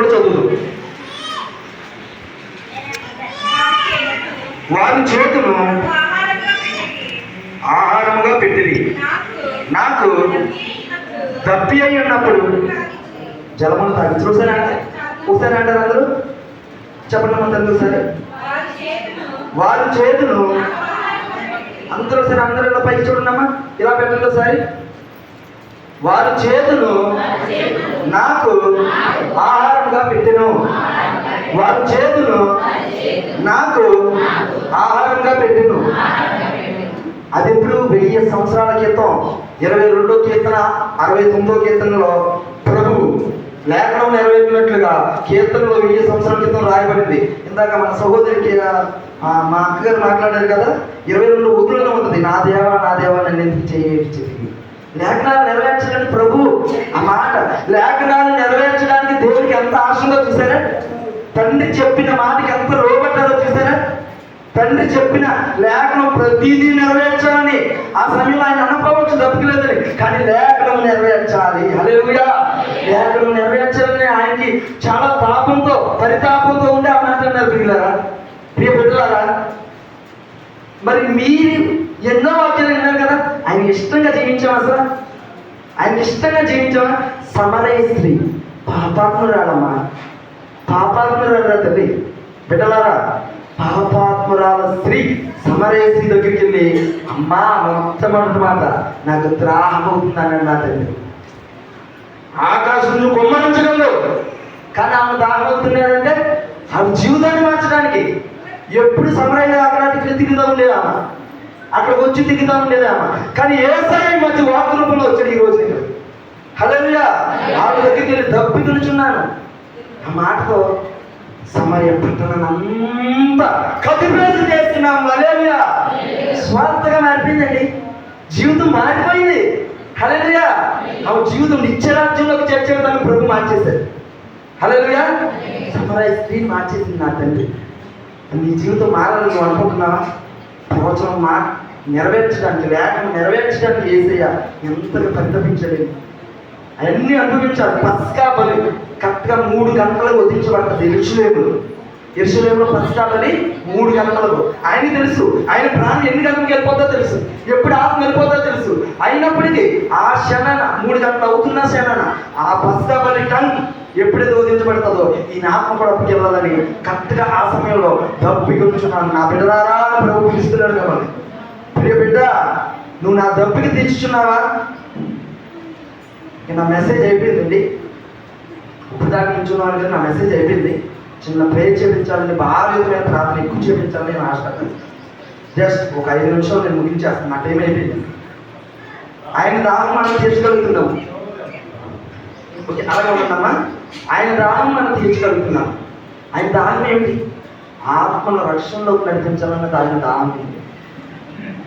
కూడా చదువుదు. వారి చేతులు ఆహారముగా పెట్టింది నాకు దప్పి అయి ఉన్నప్పుడు జలమును తాగి చూసారా ఒకసారి అంటారు అందరూ? చెప్పండి మొత్తం చూసారు వారి చేతులు అందరూ సరే అందరూ ఇలా పైకి చూడమ్మా ఇలా పెట్టండి ఒకసారి. వారి చేతులు నాకు ఆహారంగా పెట్టెను. వారి చేతులు నాకు ఆహారంగా పెట్టెను. అది ఎప్పుడు? వెయ్యి సంవత్సరాల క్రితం. ఇరవై రెండో కీర్తన అరవై తొమ్మిదో కీర్తనలో ప్రభువు లేఖనం నెరవేరినట్లుగా కీర్తనలో వెయ్యి సంవత్సరాల క్రితం రాయబడింది. ఇందాక మన సహోదరికి మా అక్కగారు మాట్లాడారు కదా ఇరవై రెండు ఊర్లలో ఉంటుంది నా దేవా నా దేవా నన్ను ఎందుకు చేయించి లేఖనాలు నెరవేర్చడానికి ప్రభు ఆ మాట లేఖనాలు నెరవేర్చడానికి దేవుడికి ఎంత ఆశ ఉందో చూసారా? తండ్రి చెప్పిన మాటకి ఎంత లోబడ్డారో చూసారా? తండ్రి చెప్పిన లేఖనం ప్రతిదీ నెరవేర్చాలని ఆ సమయంలో ఆయన అనుకోవచ్చు తప్పలేదని కానీ లేఖనం నెరవేర్చాలి. అదేవిగా లేఖనం నెరవేర్చాలని ఆయనకి చాలా తాపంతో పరితాపంతో ఉండి ఆ మాట నడిపిలారా ప్రియ బిడ్డలారా మరి మీరు ఎన్నో వాక్యాలు విన్నారు కదా ఆయన ఇష్టంగా జీవించాం అసలు? ఆయన ఇష్టంగా జీవించామా సమరయ స్త్రీ. పాపాత్మురాలమ్మా. పాపాత్మురాల తల్లి? బిడ్డలారా పాపాత్మురాల స్త్రీ సమరయ స్త్రీ దగ్గరికి వెళ్ళి అమ్మా మొట్టమొదటి మాట నాకు త్రాహం అవుతుందని నా తల్లి. ఆకాశం నువ్వు కానీ ఆమె దాహం అవుతున్నాడంటే ఆమె జీవితాన్ని మార్చడానికి ఎప్పుడు సమరయ్య అక్కడ తిరుగుతూ ఉండేది ఆమె? అక్కడ వచ్చి దిగుతాను లేదా కానీ ఏసఐ సమయం మధ్య వాకు రూపంలో వచ్చాడు ఈ రోజు నేను. హలోయా ఆవిడ దగ్గరికి వెళ్ళి దప్పి నిలుచున్నాను ఆ మాటతో సమయ పట్టణనంతా కతిపేసి చేస్తున్నాం. హలోయా స్వార్థగా మారిపోయిందండి. జీవితం మారిపోయింది. హలోయా ఆమె జీవితం నిత్యరాజ్యంలోకి చేర్చేదాన్ని ప్రభు మార్చేశారు హలోయా సమరాయ స్త్రీ మార్చేసింది నా తండ్రి. నీ జీవితం మారాలని నువ్వు అనుకుంటున్నావా? ప్రవచనం మా నెరవేర్చడానికి వేగం నెరవేర్చడానికి ఏసయ్య ఎంతగా పరితపించలేదు. అవన్నీ అనుభవించాలి పస్కా బలి కరెక్ట్గా మూడు గంటలకు వదిలించబడ్డది ఎరుషులేములు ఎరుషులేములో పస్కా బలి మూడు గంటలకు ఆయన తెలుసు ఆయన ప్రాణం ఎన్ని గంటలకు వెళ్ళిపోతుందో తెలుసు ఎప్పుడు ఆత్మ వెళ్ళిపోతుందో తెలుసు. అయినప్పటికీ ఆ క్షణన మూడు గంటలు అవుతున్న క్షణన ఆ పస్కా బలి టంగ్ ఎప్పుడైతే వదిలించబడుతుందో ఈ ఆత్మ కూడా వెళ్ళాలని కరెక్ట్గా ఆ సమయంలో డబ్బు కూర్చున్నాను నా బిడ్డలారా ప్రభు పిలుస్తున్నాడు కాబట్టి బిడ్డ నువ్వు నా దప్పికి తెచ్చుచున్నావా నా మెసేజ్ అయిపోయిందండి. ఇప్పుడు దాకా నుంచున్నాను కదా నా మెసేజ్ అయిపోయింది. చిన్న ప్రేర్ చేపించాలని భారీతమైన ప్రార్థన ఎక్కువ చేపించాలని నేను ఆశ. జస్ట్ ఒక ఐదు నిమిషాలు నేను ముగించేస్తాను. నా టైం అయిపోయింది. ఆయన రావడం మనం తీర్చగలుగుతున్నాం. ఓకే అలాగే ఉన్నామా ఆయన దాహం మనం తీర్చగలుగుతున్నాం. ఆయన దాహం ఏమిటి? ఆత్మను రక్షణలోకి నడిపించాలన్నది దాని దాహం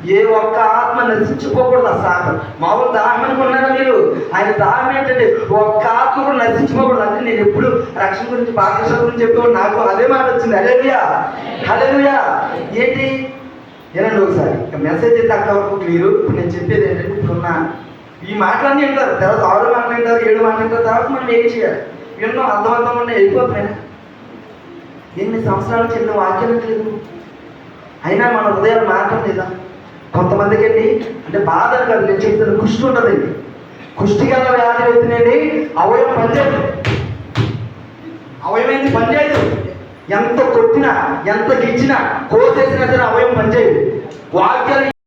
ఏ ఒక్క ఆత్మ నశించుకోకూడదు ఆ శాతం మామూలు దాహం అనుకున్నారా మీరు? ఆయన దాహం ఏంటంటే ఒక్క ఆత్మ కూడా నశించుకోకూడదు అంటే నేను ఎప్పుడు రక్షణ గురించి బాధ్యత గురించి చెప్పేవాడు నాకు అదే మాట వచ్చింది. అలేలుయా హలేలుయా ఏంటి? వినండి ఒకసారి. ఇక మెసేజ్ అయితే అక్కడ వరకు క్లియర్ ఇప్పుడు నేను చెప్పేది ఏంటంటే ఇప్పుడున్న ఈ మాటలన్నీ వింటారు. తర్వాత ఆరు మాటలు వింటారు ఏడు మాటలు వింటారు. తర్వాత మనం ఏం చేయాలి? ఎన్నో అర్థవంతం ఉండే వెళ్ళిపోతున్నాయి ఎన్ని సంవత్సరాల చెందిన వాక్యం లేదు అయినా మన హృదయాలు మాత్రం లేదా? కొంతమందికి అండి అంటే బాధలు కాదు. నేను చెప్తున్న కుష్టి ఉంటుందండి కుష్టి గల వ్యాధి వచ్చినండి అవయవం పనిచేయదు. అవయవం ఏంది పనిచేయదు. ఎంత కొట్టినా ఎంత గిచ్చినా కోసేసినా సరే అవయవం పనిచేయదు. వాక్యాలు